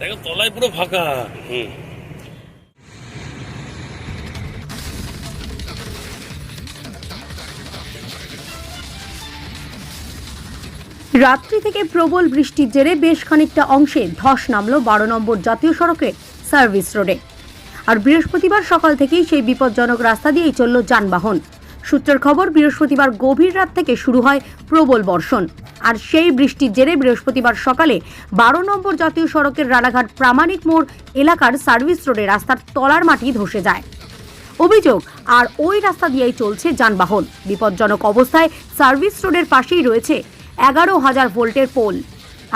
দেখো তলায় পুরো ফাঁকা। হুম। রাত্রি থেকে প্রবল বৃষ্টির জেরে বেশ খানিকটা অংশে ধস নামলো বারো নম্বর জাতীয় সড়কের সার্ভিস রোডে। আর বৃহস্পতিবার সকাল থেকেই সেই বিপজ্জনক রাস্তা দিয়েই চলল যানবাহন। সূত্রের খবর বৃহস্পতিবার গভীর রাত থেকে শুরু হয় প্রবল বর্ষণ। আর সেই বৃষ্টির জেরে বৃহস্পতিবার সকালে বারো নম্বর জাতীয় সড়কের রানাঘাট প্রামাণিক মোড় এলাকার সার্ভিস রোডে রাস্তার তলার মাটি ধসে যায়। অভিযোগ, আর ওই রাস্তা দিয়েই চলছে যানবাহন। বিপজ্জনক অবস্থায় সার্ভিস রোডের পাশেই রয়েছে এগারো হাজার ভোল্টের পোল।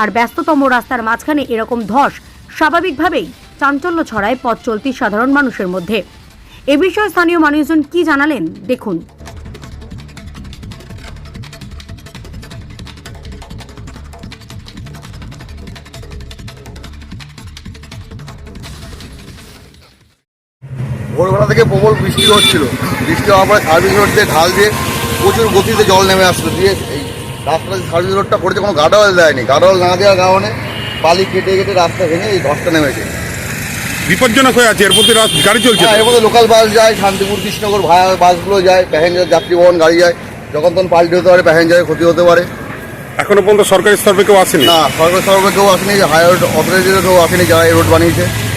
আর ব্যস্ততম রাস্তার মাঝখানে এরকম ধস স্বাভাবিকভাবেই চাঞ্চল্য ছড়ায় পথ চলতি সাধারণ মানুষের মধ্যে। এ বিষয়ে স্থানীয় মানুষজন কি জানালেন, দেখুন। ভোরবেলা থেকে প্রবল বৃষ্টি হচ্ছিল। বৃষ্টি হওয়ার পরে সার্ভিস রোড দিয়ে ঢাল দিয়ে প্রচুর গতিতে জল নেমে আসলো। দিয়ে এই রাস্তাটা সার্ভিস রোডটা করেছে কোনো গাডওয়াল দেয়নি। গাডওয়াল না দেওয়ার কারণে বালি কেটে কেটে রাস্তা ভেঙে এই ধসটা নেমেছে। বিপজ্জনক হয়ে আছে। এর প্রতি রাত- গাড়ি চলছে হ্যাঁ এর মধ্যে লোকাল বাস যায় শান্তিপুর কৃষ্ণনগর ভাড়া বাসগুলো যায় প্যাসেঞ্জার যাত্রীবহন গাড়ি যায়। যখন তখন পাল্টে হতে পারে প্যাসেঞ্জারের ক্ষতি হতে পারে। এখনও পর্যন্ত সরকারি স্তরে কেউ আসেনি? না সরকারি স্তরে কেউ আসেনি হাই রোড অথরিটিরও কেউ আসেনি যারা এই রোড বানিয়েছে।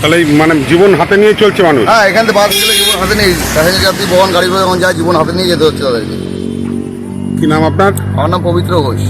তাহলে মানে জীবন হাতে নিয়ে চলছে মানুষ। হ্যাঁ এখান থেকে বাস গেলে জীবন হাতে নিয়ে প্যাসেঞ্জার যাত্রী বহন গাড়ি যখন যায় জীবন হাতে নিয়ে যেতে হচ্ছে তাদেরকে। কি নাম আপনার? আমার নাম পবিত্র ঘোষ।